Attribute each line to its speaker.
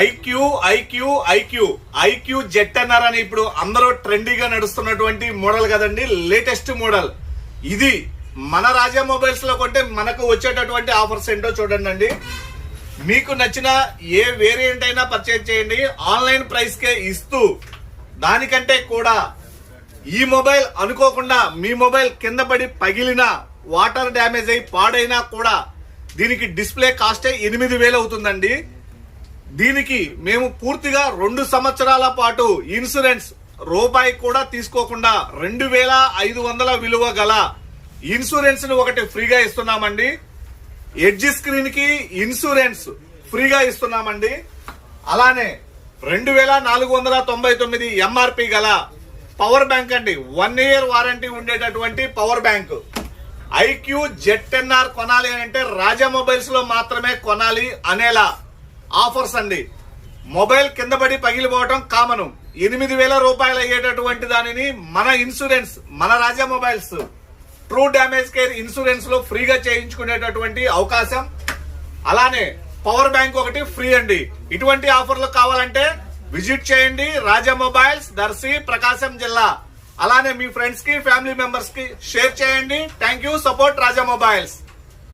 Speaker 1: IQOO iQOO iQOO. IQOO Z అన్నారని అని ఇప్పుడు అందరూ ట్రెండీగా నడుస్తున్నటువంటి మోడల్ కదండి లేటెస్ట్ మోడల్. ఇది మన రాజా మొబైల్స్లో కొంటే మనకు వచ్చేటటువంటి ఆఫర్స్ ఏంటో చూడండి అండి. మీకు నచ్చిన ఏ వేరియంట్ అయినా పర్చేజ్ చేయండి. ఆన్లైన్ ప్రైస్ కే ఇస్తూ దానికంటే కూడా ఈ మొబైల్ అనుకోకుండా మీ మొబైల్ కింద పడి పగిలినా వాటర్ డ్యామేజ్ అయి పాడైనా కూడా దీనికి డిస్ప్లే కాస్టే ఎనిమిది వేలు అవుతుందండి. దీనికి మేము పూర్తిగా రెండు సంవత్సరాల పాటు ఇన్సూరెన్స్ రూపాయి కూడా తీసుకోకుండా రెండు వేల ఐదు వందల విలువ గల ఇన్సూరెన్స్ను ఒకటి ఫ్రీగా ఇస్తున్నామండి. ఎడ్జ్ స్క్రీన్కి ఇన్సూరెన్స్ ఫ్రీగా ఇస్తున్నామండి. అలానే రెండు వేల నాలుగు వందల తొంభై తొమ్మిది ఎంఆర్పి గల పవర్ బ్యాంక్ అండి. వన్ ఇయర్ వారంటీ ఉండేటటువంటి power bank. IQOO Z NR కొనాలి అని అంటే రాజా మొబైల్స్లో మాత్రమే కొనాలి అనేలా ఆఫర్స్ అండి. మొబైల్ కింద పడి పగిలిపోవటం కామన్. ఎనిమిది వేల రూపాయలు అయ్యేటటువంటి దానిని మన ఇన్సూరెన్స్ మన Raja mobiles true damage care ఇన్సూరెన్స్లో ఫ్రీగా చేయించుకునేటటువంటి అవకాశం. అలానే పవర్ బ్యాంక్ ఒకటి ఫ్రీ అండి. ఇటువంటి ఆఫర్లు కావాలంటే విజిట్ చేయండి రాజా మొబైల్స్ దర్శి ప్రకాశం జిల్లా. అలానే మీ ఫ్రెండ్స్కి ఫ్యామిలీ మెంబర్స్కి షేర్ చేయండి. Thank you support Raja mobiles.